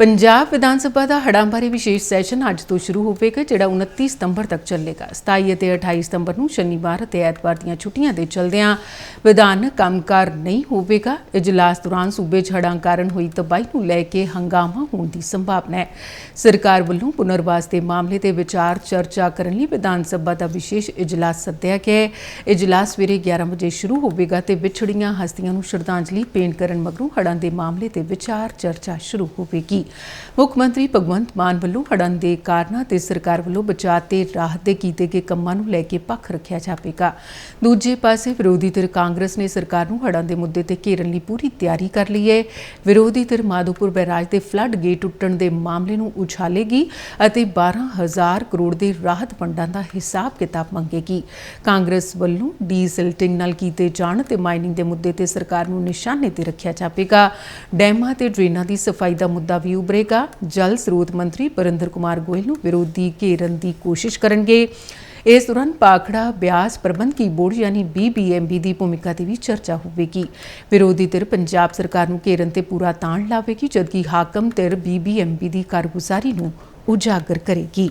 ਪੰਜਾਬ ਵਿਧਾਨ ਸਭਾ ਦਾ ਹੜ੍ਹਾਂ ਬਾਰੇ ਵਿਸ਼ੇਸ਼ ਸੈਸ਼ਨ ਅੱਜ ਤੋਂ ਸ਼ੁਰੂ ਹੋਵੇਗਾ, ਜਿਹੜਾ 29 ਸਤੰਬਰ ਤੱਕ ਚੱਲੇਗਾ। 27 ਅਤੇ 28 ਸਤੰਬਰ ਨੂੰ ਸ਼ਨੀਵਾਰ ਅਤੇ ਐਤਵਾਰ ਦੀਆਂ ਛੁੱਟੀਆਂ ਦੇ ਚਲਦਿਆਂ ਵਿਧਾਨਕ ਕੰਮਕਾਰ ਨਹੀਂ ਹੋਵੇਗਾ। ਇਜਲਾਸ ਦੌਰਾਨ ਸੂਬੇ 'ਚ ਹੜ੍ਹਾਂ ਕਾਰਨ ਹੋਈ ਤਬਾਹੀ ਨੂੰ ਲੈ ਕੇ ਹੰਗਾਮਾ ਹੋਣ ਦੀ ਸੰਭਾਵਨਾ ਹੈ। ਸਰਕਾਰ ਵੱਲੋਂ ਪੁਨਰਵਾਸ ਦੇ ਮਾਮਲੇ ਤੇ ਵਿਚਾਰ ਚਰਚਾ ਕਰਨ ਲਈ ਵਿਧਾਨ ਸਭਾ ਦਾ ਵਿਸ਼ੇਸ਼ ਇਜਲਾਸ ਸੱਦਿਆ ਗਿਆ ਹੈ। ਇਜਲਾਸ ਸਵੇਰੇ 11 ਵਜੇ ਸ਼ੁਰੂ ਹੋਵੇਗਾ ਤੇ ਵਿਛੜੀਆਂ ਹਸਤੀਆਂ ਨੂੰ ਸ਼ਰਧਾਂਜਲੀ ਭੇਂਟ ਕਰਨ ਮਗਰੋਂ ਹੜਾਂ ਦੇ ਮਾਮਲੇ ਤੇ ਵਿਚਾਰ ਚਰਚਾ ਸ਼ੁਰੂ ਹੋਵੇਗੀ। ਮੁੱਖ ਮੰਤਰੀ ਭਗਵੰਤ ਮਾਨ ਵੱਲੋਂ ਹੜਨ ਦੇ ਕਾਰਨਾਂ ਤੇ ਸਰਕਾਰ ਵੱਲੋਂ ਬਚਾਅ ਤੇ ਰਾਹਤ ਦੇ ਕੀਤੇ ਗਏ ਕੰਮਾਂ ਨੂੰ ਲੈ ਕੇ ਪੱਖ ਰੱਖਿਆ ਜਾਵੇਗਾ। ਦੂਜੇ ਪਾਸੇ ਵਿਰੋਧੀ ਧਿਰ ਕਾਂਗਰਸ ਨੇ ਸਰਕਾਰ ਨੂੰ ਹੜ੍ਹਾਂ ਦੇ ਮੁੱਦੇ ਤੇ ਘੇਰਨ ਲਈ ਪੂਰੀ ਤਿਆਰੀ ਕਰ ਲਈ ਹੈ। ਵਿਰੋਧੀ ਧਿਰ ਮਾਧੋਪੁਰ ਬੈਰਾਜ ਦੇ ਫਲੱਡ ਗੇਟ ਟੁੱਟਣ ਦੇ ਮਾਮਲੇ ਨੂੰ ਉਛਾਲੇਗੀ ਅਤੇ 12000 ਕਰੋੜ ਦੇ ਰਾਹਤ ਫੰਡਾਂ ਦਾ ਹਿਸਾਬ ਕਿਤਾਬ ਮੰਗੇਗੀ। ਕਾਂਗਰਸ ਵੱਲੋਂ ਡੀਸਿਲਟਿੰਗ ਨਾਲ ਕੀਤੇ ਜਾਣ ਤੇ ਮਾਈਨਿੰਗ ਦੇ ਮੁੱਦੇ ਤੇ ਸਰਕਾਰ ਨੂੰ ਨਿਸ਼ਾਨੇ ਤੇ ਰੱਖਿਆ ਜਾਵੇਗਾ। ਡੈਮਾਂ ਤੇ ਡਰੇਨਾਂ ਦੀ ਸਫ਼ਾਈ ਦਾ ਮੁੱਦਾ ਵੀ ਉਭਰੇਗਾ ਜਲ ਸਰੋਤ ਮੰਤਰੀ ਪਰਿੰਦਰ ਕੁਮਾਰ ਗੋਇਲ ਨੂੰ ਵਿਰੋਧੀ ਘੇਰਨ ਦੀ ਕੋਸ਼ਿਸ਼ ਕਰਨਗੇ। ਇਸ ਦੌਰਾਨ ਪਾਖੜਾ, ਬਿਆਸ ਪ੍ਰਬੰਧਕੀ ਬੋਰਡ ਯਾਨੀ ਬੀਬੀਐਮਬੀ ਦੀ ਭੂਮਿਕਾ ਤੇ ਵੀ ਚਰਚਾ ਹੋਵੇਗੀ। ਵਿਰੋਧੀ ਧਿਰ ਪੰਜਾਬ ਸਰਕਾਰ ਨੂੰ ਘੇਰਨ ਤੇ ਪੂਰਾ ਤਾਣ ਲਾਵੇਗੀ, ਜਦਕਿ ਹਾਕਮ ਧਿਰ ਬੀਬੀਐਮਬੀ ਦੀ ਕਾਰਗੁਜ਼ਾਰੀ ਨੂੰ ਉਜਾਗਰ ਕਰੇਗੀ।